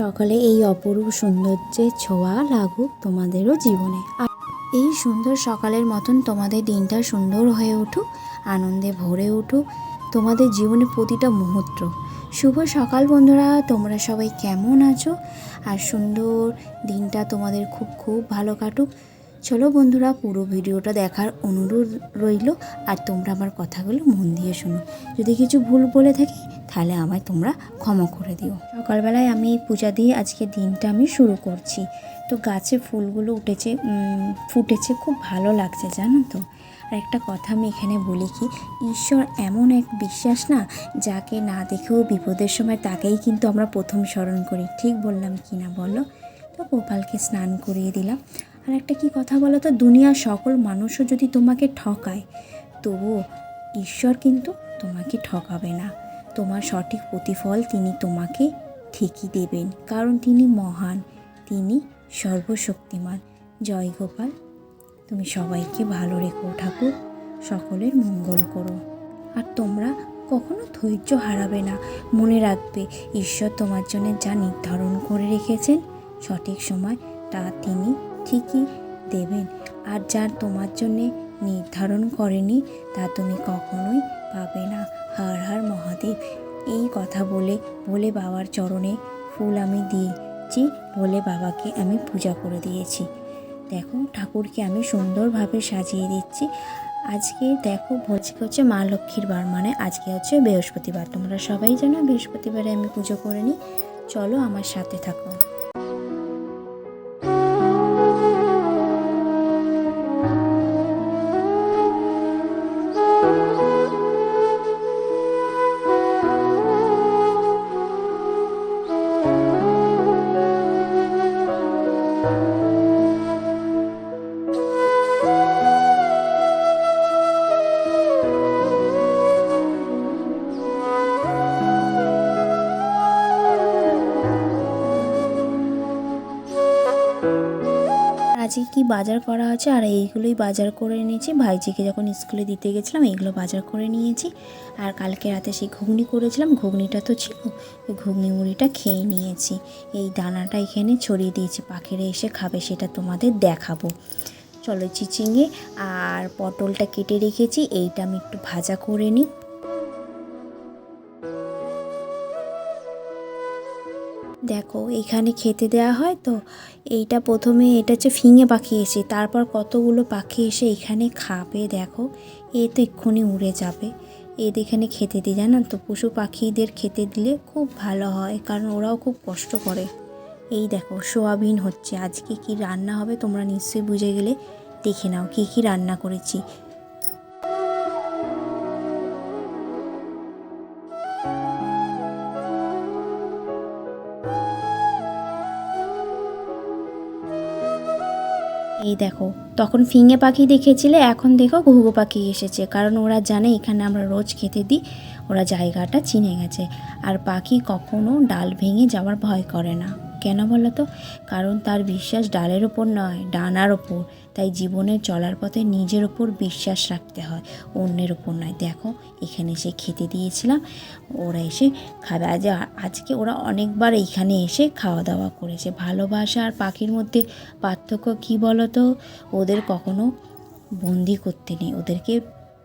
সকালে এই অপরূপ সৌন্দর্যের ছোঁয়া লাগুক তোমাদেরও জীবনে। আর এই সুন্দর সকালের মতন তোমাদের দিনটা সুন্দর হয়ে উঠুক, আনন্দে ভরে উঠুক, তোমাদের জীবনে প্রতিটা মুহূর্ত। শুভ সকাল বন্ধুরা, তোমরা সবাই কেমন আছো? আর সুন্দর দিনটা তোমাদের খুব খুব ভালো কাটুক। চলো বন্ধুরা, পুরো ভিডিওটা দেখার অনুরোধ রইল, আর তোমরা আমার কথাগুলো মন দিয়ে শোনো। যদি কিছু ভুল বলে থাকি তাহলে আমায় তোমরা ক্ষমা করে দিও। সকালবেলায় আমি এই পূজা দিয়ে আজকে দিনটা আমি শুরু করছি। তো গাছে ফুলগুলো উঠেছে ফুটেছে, খুব ভালো লাগছে, জানো তো? আর একটা কথা আমি এখানে বলি কি, ঈশ্বর এমন এক বিশ্বাস না, যাকে না দেখেও বিপদের সময় তাকেই কিন্তু আমরা প্রথম স্মরণ করি। ঠিক বললাম কি না বলো? তো গোপালকে স্নান করিয়ে দিলাম। আর একটা কি কথা বলো তো, দুনিয়ার সকল মানুষও যদি তোমাকে ঠকায়, তবুও ঈশ্বর কিন্তু তোমাকে ঠকাবে না। তোমার সঠিক প্রতিফল তিনি তোমাকে ঠিকই দেবেন, কারণ তিনি মহান, তিনি সর্বশক্তিমান। জয় গোপাল, তুমি সবাইকে ভালো রেখো ঠাকুর, সকলের মঙ্গল করো। আর তোমরা কখনো ধৈর্য হারাবে না, মনে রাখবে ঈশ্বর তোমার জন্য যা নির্ধারণ করে রেখেছেন, সঠিক সময় তা তিনি ঠিকই দেবেন। আর যা তোমার জন্যে নির্ধারণ করেনি, তা তুমি কখনোই পাবে না। হার হার মহাদেব, এই কথা বলে বলে বাবার চরণে ফুল আমি দিয়েছি, বলে বাবাকে আমি পূজা করে দিয়েছি। দেখো, ঠাকুরকে আমি সুন্দরভাবে সাজিয়ে দিচ্ছি। আজকে দেখো আজকে হচ্ছে, মা লক্ষ্মীর বার মানে আজকে হচ্ছে বৃহস্পতিবার। তোমরা সবাই জানো, বৃহস্পতিবারে আমি পুজো করে নিই। চলো আমার সাথে থাকো। বাজার করা হচ্ছে আর এইগুলোই বাজার করে এনেছি। ভাইজিকে যখন স্কুলে দিতে গেছিলাম, এইগুলো বাজার করে নিয়েছি। আর কালকে রাতে সেই ঘুগনি করেছিলাম, ঘুগনিটা তো ছিল, ওই ঘুগনি মুড়িটা খেয়ে নিয়েছি। এই দানাটা এখানে ছড়িয়ে দিয়েছি, পাখিরা এসে খাবে, সেটা তোমাদের দেখাবো। চলো চিচিঙে আর পটলটা কেটে রেখেছি, এইটা আমি একটু ভাজা করে নিই। দেখো, এখানে খেতে দেওয়া হয় তো? এইটা প্রথমে, এটা হচ্ছে ফিঙে পাখি এসে, তারপর কতগুলো পাখি এসে এখানে খাবে দেখো? এ তো এক্ষুনি উড়ে যাবে। এদের এখানে খেতে দিই জানো তো? পশু পাখিদের খেতে দিলে খুব ভালো হয়, কারণ ওরাও খুব কষ্ট করে। এই দেখো, সোয়াবিন হচ্ছে। আজকে কি রান্না হবে তোমরা নিশ্চয়ই বুঝে গেলে। দেখে নাও, কী কী রান্না করেছি। এই দেখো, তখন ফিঙে পাখি দেখেছিলে, এখন দেখো ঘুঘু পাখি এসেছে। কারণ ওরা জানে এখানে আমরা রোজ খেতে দিই, ওরা জায়গাটা চিনে গেছে। আর পাখি কখনো ডাল ভেঙে যাওয়ার ভয় করে না। কেন বলো তো? কারণ তার বিশ্বাস ডালের ওপর নয়, ডানার ওপর। তাই জীবনে চলার পথে নিজের ওপর বিশ্বাস রাখতে হয়, অন্যের ওপর নয়। দেখো, এখানে এসে খেতে দিয়েছিলাম, ওরা এসে খাবে। আজ, আজকে ওরা অনেকবার এইখানে এসে খাওয়া দাওয়া করেছে। ভালোবাসা আর পাখির মধ্যে পার্থক্য কী বলো তো? ওদের কখনো বন্দি করতে নেই। ওদেরকে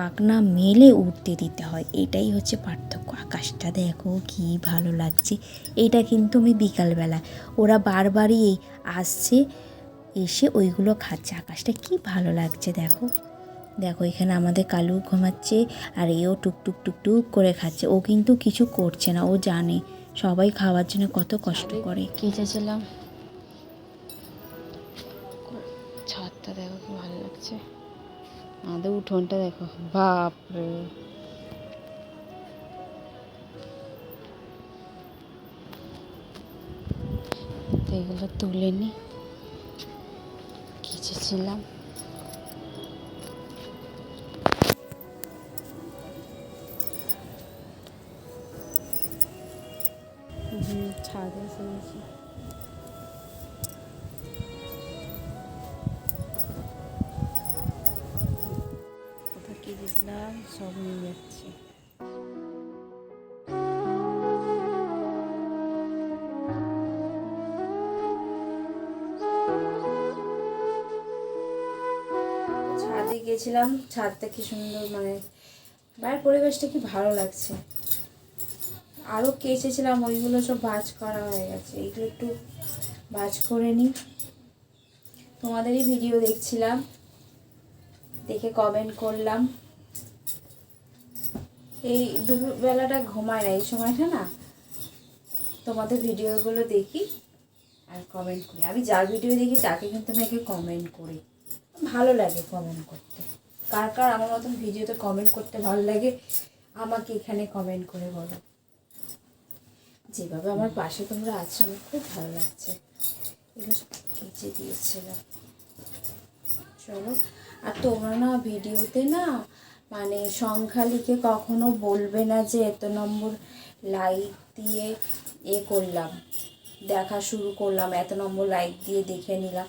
পাখনা মেলে উঠতে দিতে হয়। এটাই হচ্ছে পার্থক্য। আকাশটা দেখো কি ভালো লাগছে। এইটা কিন্তু আমি বিকালবেলা ওরা বারবারই আসছে এসে ওইগুলো খাচ্ছে। আকাশটা কি ভালো লাগছে দেখো। দেখো এখানে আমাদের কালু ঘুমাচ্ছে আর এও টুকটুক টুকটুক করে খাচ্ছে। ও কিন্তু কিছু করছে না ও জানে। সবাই খাওয়ার জন্য কত কষ্ট করে। কি চেয়েছিলাম? ছাদটা দেখো কি ভালো লাগছে। আমাদের উঠোনটা দেখো। বাপরে। এগুলো তুলে নি। ছিলাম হুম ছাদে শুয়েছি সব নিয়ে যাচ্ছে। ছাদে গেছিলাম, ছাদটা কি সুন্দর মানে বাইরের পরিবেশটা কি ভালো লাগছে। আরও কেচেছিলাম, ওইগুলো সব ভাজ করা হয়ে গেছে। এইগুলো একটু ভাজ করে নিই তোমাদেরই ভিডিও দেখছিলাম, দেখে কমেন্ট করলাম। এই দুপুরবেলাটা ঘুমায় না, এই সময়টা না তোমাদের ভিডিওগুলো দেখি আর কমেন্ট করি। আমি যার ভিডিও দেখি তাকে কিন্তু নাকি কমেন্ট করি। ভালো লাগে কমেন্ট করতে। কার কার আমার মতন ভিডিওতে কমেন্ট করতে ভালো লাগে, আমাকে এখানে কমেন্ট করে বলো। যেভাবে আমার পাশে তোমরা আছো, আমার খুব ভালো লাগছে। এগুলো কেচে দিয়েছিলাম। চলো, আর তোমরা না ভিডিওতে না মানে সংখ্যা লিখে কখনো বলবে না যে এত নম্বর লাইক দিয়ে এ করলাম, দেখা শুরু করলাম, এত নম্বর লাইক দিয়ে দেখে নিলাম।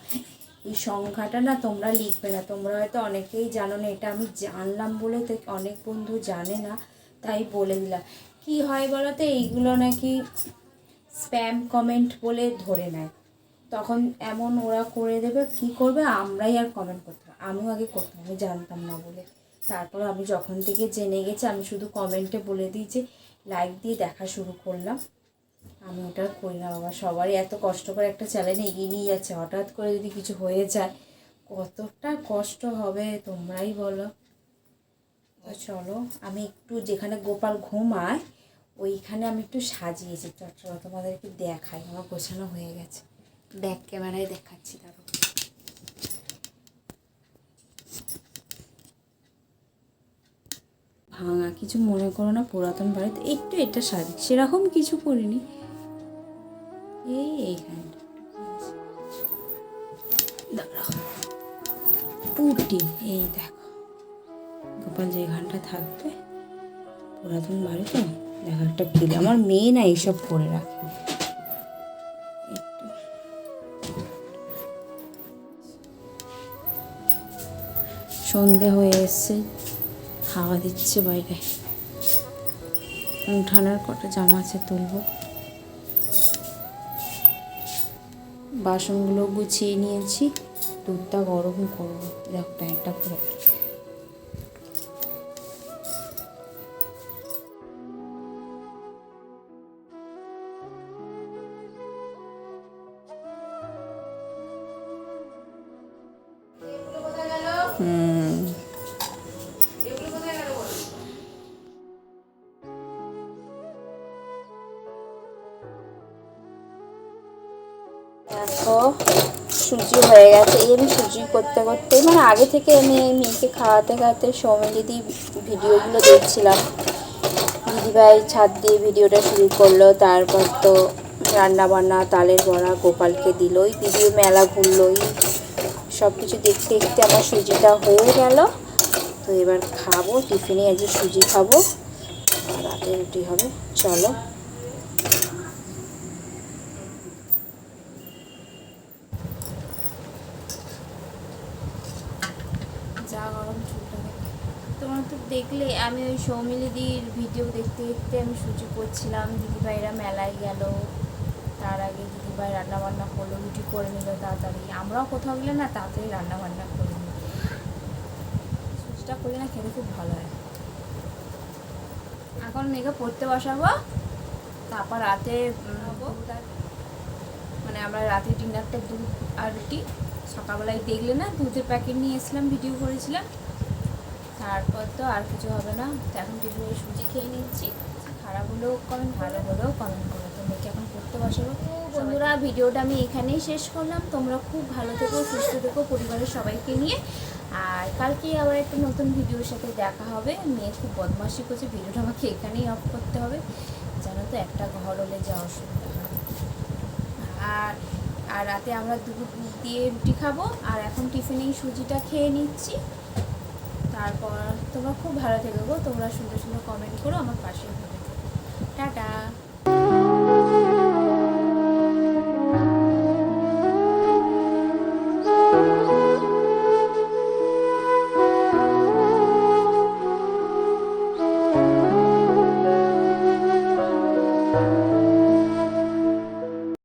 এই সংখ্যাটা না তোমরা লিখবে না, তোমরা হয়তো অনেকেই জানো না, এটা আমি জানলাম বলে তো অনেক বন্ধু জানে না, তাই বলে দিলাম। কি হয় বলো তো এইগুলো নাকি স্প্যাম কমেন্ট বলে ধরে নেয়। তখন এমন ওরা করে দেবে, কি করবে, আমরাই আর কমেন্ট করতে হবে আমিও আগে করতাম, আমি জানতাম না বলে। তারপর আমি যখন থেকে জেনে গেছি, আমি শুধু কমেন্টে বলে দিই যে লাইক দিয়ে দেখা শুরু করলাম। আমি ওটা করি না বাবা, সবারই এত কষ্ট করে একটা চ্যানেল এগিয়ে নিয়ে যাচ্ছে। হঠাৎ করে যদি কিছু হয়ে যায়, কতটা কষ্ট হবে তোমরাই বলো। চলো, আমি একটু যেখানে গোপাল ঘুমায়, ওইখানে আমি একটু সাজিয়েছি। চলো তোমাদেরকে দেখাই, আমার গোছানো হয়ে গেছে। ব্যাক ক্যামেরায় দেখাচ্ছি তারপর। ভাঙা, কিছু মনে করো না, পুরাতন বাড়িতে একটু এটা সাজি সেরকম কিছু করিনি। এই এইখানটা দাঁড়াও। পুটি, এই দেখো। গোপাল যে এখানটা থাকবে, পুরাতন বাড়ি তো, দেখো একটা কিলে আমার মেয়ে না এইসব করে রাখে। সন্ধে হয়ে এসছে। হাওয়া দিচ্ছে বাইরে। উঠানের কটা জামা আছে তুলবো। বাসনগুলো গুছিয়ে নিয়েছি। দুধটা গরম করব। দেখো, প্যান্টটা পরে। হুম। সুজি হয়ে গেছে, এই আমি সুজি করতে করতে মানে আগে থেকে আমি মেয়েকে খাওয়াতে খাওয়াতে সৌমিলিদি ভিডিওগুলো দেখছিলাম। দিদিভাই ছাদ দিয়ে ভিডিওটা শুরু করল, তারপর তো রান্নাবান্না, তালের বড়া গোপালকে দিল ওই ভিডিও মেলা ঘুরলো ওই সব কিছু দেখতে দেখতে আমার সুজিটা হয়ে গেল। তো এবার খাব, টিফিনে আজকে সুজি খাব রাতে রুটি হবে, চলো যা গরম চুলটা তোমার তো দেখলে আমি ওই সৌমিলিদির ভিডিও দেখতে দেখতে আমি সুজি করছিলাম। দিদিভাইরা মেলায় গেল তার আগে দিদিভাই রান্না বান্না করল রুটি করে নিল তাড়াতাড়ি। আমরাও কোথাও গেলে না তাড়াতাড়ি রান্না বান্না করে। সুজিটা করলে না খেতে খুব ভালো হয়। এখন মেয়েকে পড়তে বসাবো তারপর রাতে মানে আমরা রাতে ডিনারটা দুধ আর রুটি। সকালবেলায় দেখলে না দুধের প্যাকেট নিয়ে এসেছিলাম ভিডিও করেছিলাম। তারপর তো আর কিছু হবে না। এখন টিফিনে সুজি খেয়ে নিচ্ছি। খারাপ হলেও কমেন্ট ভালো হলেও কমেন্ট করো। তো মেয়েকে এখন পড়তে বসাবো তো বন্ধুরা, ভিডিওটা আমি এখানেই শেষ করলাম। তোমরা খুব ভালো থেকো, সুস্থ থেকো পরিবারের সবাইকে নিয়ে। আর কালকে আবার একটা নতুন ভিডিওর সাথে দেখা হবে। মেয়ে খুব বদমাশি করছে, ভিডিওটা আমাকে এখানেই অফ করতে হবে। জানো তো একটা ঘর হলে যা অসুবিধা আর আর রাতে আমরা দুধ দিয়ে রুটি খাব। আর এখন টিফিনেই সুজিটা খেয়ে নিচ্ছি। তারপর তোমরা খুব ভালো থেকো গো তোমরা সুন্দর সুন্দর কমেন্ট করো আমার পাশে টাটা